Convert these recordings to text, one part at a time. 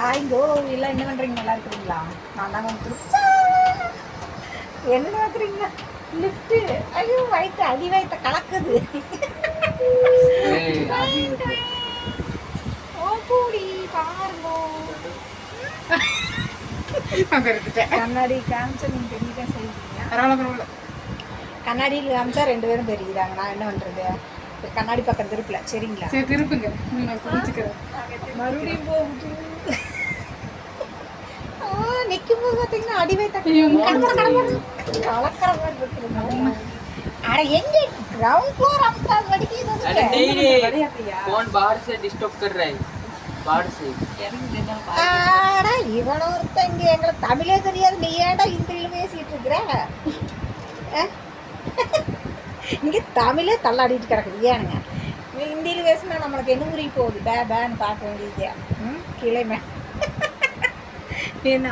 ஹாய்ங்கோ எல்லாம் என்ன பண்ணுறீங்க நல்லா இருக்கிறீங்களா? நான் தான் வந்து என்ன பார்க்குறீங்க? லிஃப்ட்டு ஐயோ வயிற்று அடி வயிற்ற கலக்குது. ஓ கூடி பாருங்கோ. கண்ணாடி காமிச்சா நீங்கள் தெரியல செய்வீங்க. பரவாயில்ல பரவாயில்ல. கண்ணாடியில் காமிச்சா ரெண்டு பேரும் தெரியுறாங்க நான் என்ன பண்ணுறது கண்ணாடி பக்கம் திருப்பல. சரிங்களா? சரி திருப்புங்க. மறுபடியும் போகுது நிற்கும் போது பார்த்தீங்கன்னா அடி வைத்த ஐயோ, கடப்பட கடப்பட கலக்கிற மாதிரி இருக்குது அட எங்க கிரவுண்ட் ஃப்ளோர் அமுக்காத வடிக்கு இது अरे வந்துட்டு. नहीं रे फोन बाहर से डिस्टर्ब कर रहा है बाहर से ஆட இவன ஒருத்தன் இங்க எங்களுக்கு தமிழே தெரியாது நீ ஏன்டா இந்தியில பேசிட்டு இருக்கிற அஹ்? இங்க தமிழே தள்ளாடிட்டு கிடக்குது ஏனுங்க இந்தியில பேசினா நம்மளுக்கு என்ன புரிய போகுது பே பேன்னு பார்க்க வேண்டியது ம் கிளை மே என்ன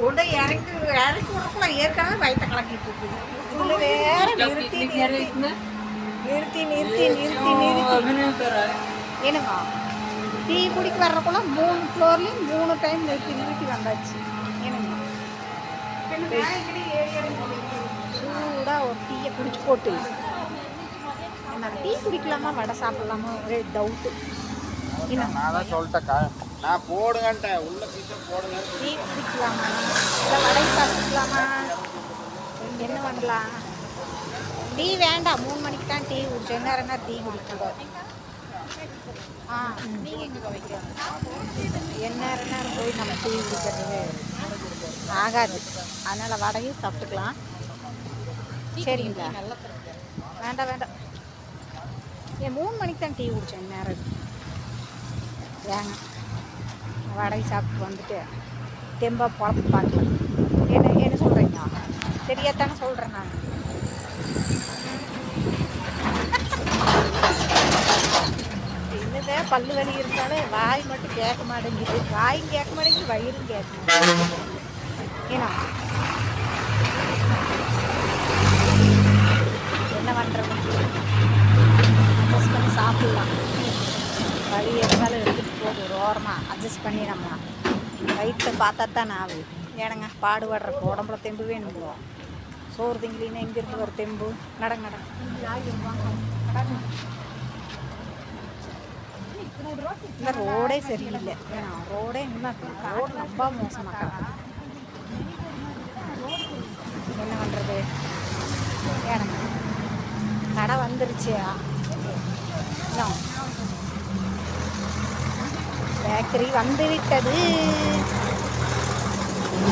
கொண்டு இறங்கி இறக்கி விடக்குள்ள ஏற்கனவே வயிற்ற கலக்கிட்டு இருக்குது இதுல வேற நிறுத்தி நிறுத்தி. நிறுத்தி நிறுத்தி நிறுத்தி என்னங்க டீ குடிக்க வர்றக்குள்ள மூணு ஃப்ளோர்லேயும் மூணு டைம் நிறுத்தி நிறுத்தி வந்தாச்சு. என்னங்க சூடாக ஒரு டீயை குடிச்சு போட்டு. என்ன டீ குடிக்கலாமா? வடை சாப்பிடலாமா? ஒரே டவுட்டு என்ன நான் தான் சொல்லிட்டேக்கா நான் போடுங்கன்ட்டேன். உள்ள பீஸை போடுங்க. டீ குடிக்கலாமா? இல்லை வடை சாப்பிட்டுக்கலாமா? என்ன பண்ணலாம்? டீ வேண்டாம். மூணு மணிக்கு தான் டீ குடிச்சோம். நேரம் டீ குடிக்கணும். ஆ நீங்கள் எங்கே வைக்கிறோம் என்ன நேரம் போய் நம்ம டீ குடிக்கிறது? ஆகாது. அதனால் வடையும் சாப்பிட்டுக்கலாம். சரிங்களா? வேண்டாம் வேண்டாம். ஏன் மூணு மணிக்கு தான் டீ குடித்தேன் நேரம் ஏங்க வாடகை சாப்பிட்டு வந்துட்டு தெம்பாக பொழப்பு பார்க்கலாம். என்ன என்ன சொல்கிறீங்க சரியா தானே சொல்கிறேன் நான். என்னதான் பல்லு வலி இருந்தாலும் வாய் மட்டும் கேட்க மாட்டேங்குது. வாயும் கேட்க மாட்டேங்குது வயிறும் கேட்க மாட்டேங்குது. ஏன்னா என்ன பண்ணுறது அட்ஜஸ்ட் பண்ணி சாப்பிட்லாம். வலி இருந்தாலும் எடுத்துகிட்டு ஒரு ஓரமாக அட்ஜஸ்ட் பண்ணி நம்ம வயிற்றை பார்த்தா தான் ஆகுது ஏனங்க பாடுபடுறக்கு உடம்புல தெம்பு வேணுங்களோ சோறு திங்கிலின்னு எங்கேருந்து ஒரு தெம்பு? நடங்க நடங்க. இந்த ரோடே சரியில்லை. ஏன்னா ரோடே இன்னும் ரோடு ரொம்ப மோசமாக என்ன பண்ணுறது ஏனங்க கடை வந்துருச்சு. இன்னும் பேக்கரி வந்துவிட்டது. விட்டது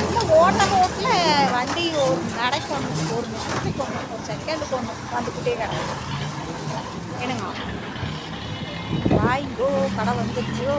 இந்த ஓட்ட ரோட்டில் வண்டி ஒரு நடைக்கு ஒன்று ஒரு நிமிஷத்துக்கு ஒன்று ஒரு செகண்டுக்கு ஒன்று வந்துக்கிட்டே கிடக்கு என்னங்க? வாய்ங்கோ கடை வந்துருச்சோ